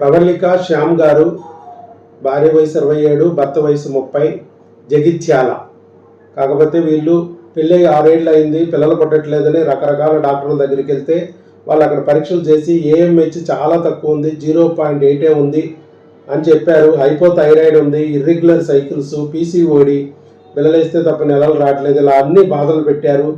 ప్రవళిక శ్యామ్ గారు భార్య వయసు ఇరవై ఏడు భర్త వయసు ముప్పై జగిత్యాల. కాకపోతే వీళ్ళు పెళ్ళి ఆరేళ్ళు అయింది పిల్లలు పుట్టట్లేదని రకరకాల డాక్టర్ల దగ్గరికి వెళ్తే వాళ్ళు అక్కడ పరీక్షలు చేసి ఏఎంహెచ్ చాలా తక్కువ ఉంది జీరో పాయింట్ ఎయిటే ఉంది అని చెప్పారు. హైపోథైరాయిడ్ ఉంది ఇర్రెగ్యులర్ సైకిల్స్ పీసీఓడి పిల్లలేస్తే తప్ప నెలలు రావట్లేదు ఇలా అన్ని బాధలు పెట్టారు.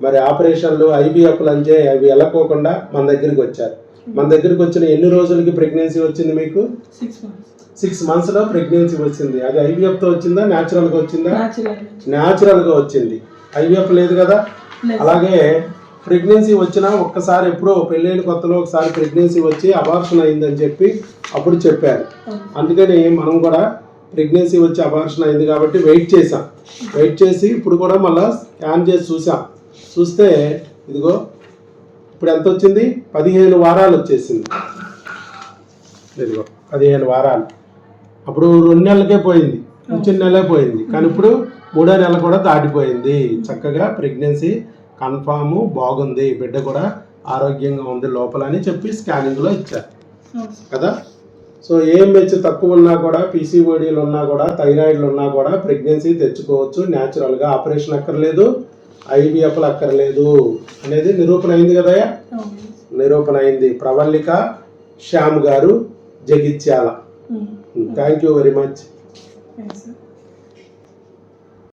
మరి ఆపరేషన్లు ఐబీఎఫ్లు అంటే అవి వెళ్ళకోకుండా మన దగ్గరికి వచ్చారు. మన దగ్గరికి వచ్చిన ఎన్ని రోజులకి ప్రెగ్నెన్సీ వచ్చింది మీకు? సిక్స్ మంత్స్ మంత్స్లో ప్రెగ్నెన్సీ వచ్చింది. అది ఐవీఎఫ్తో వచ్చిందా న్యాచురల్గా వచ్చిందా? న్యాచురల్ న్యాచురల్గా వచ్చింది. ఐవీఎఫ్ లేదు కదా? అలాగే ప్రెగ్నెన్సీ వచ్చినా ఒక్కసారి ఎప్పుడో పెళ్ళైన కొత్తలో ఒకసారి ప్రెగ్నెన్సీ వచ్చి అబార్షన్ అయిందని చెప్పి అప్పుడు చెప్పారు. అందుకని మనం కూడా ప్రెగ్నెన్సీ వచ్చి అబార్షన్ అయింది కాబట్టి వెయిట్ చేసాం వెయిట్ చేసి ఇప్పుడు కూడా మళ్ళీ స్కాన్ చేసి చూసాం చూస్తే ఇదిగో ఇప్పుడు ఎంత వచ్చింది? పదిహేను వారాలు వచ్చేసింది. ఇదిగో పదిహేను వారాలు. అప్పుడు రెండు నెలలకే పోయింది. కొంచెం నెలే పోయింది. కానీ ఇప్పుడు మూడో నెల కూడా దాటిపోయింది. చక్కగా ప్రెగ్నెన్సీ కన్ఫామ్ బాగుంది. బిడ్డ కూడా ఆరోగ్యంగా ఉంది లోపల అని చెప్పి స్కానింగ్లో ఇచ్చారు. కదా? సో ఏఎంహెచ్ తక్కువ ఉన్నా కూడా పీసీఓడీలు ఉన్నా కూడా థైరాయిడ్లు ఉన్నా కూడా ప్రెగ్నెన్సీ తెచ్చుకోవచ్చు. న్యాచురల్గా ఆపరేషన్ అక్కర్లేదు. ఐవీఎఫ్లు అక్కర్లేదు అనేది నిరూపణ అయింది కదా నిరూపణ అయింది. ప్రవల్లిక శ్యామ్ గారు Jagtial. Thank you very much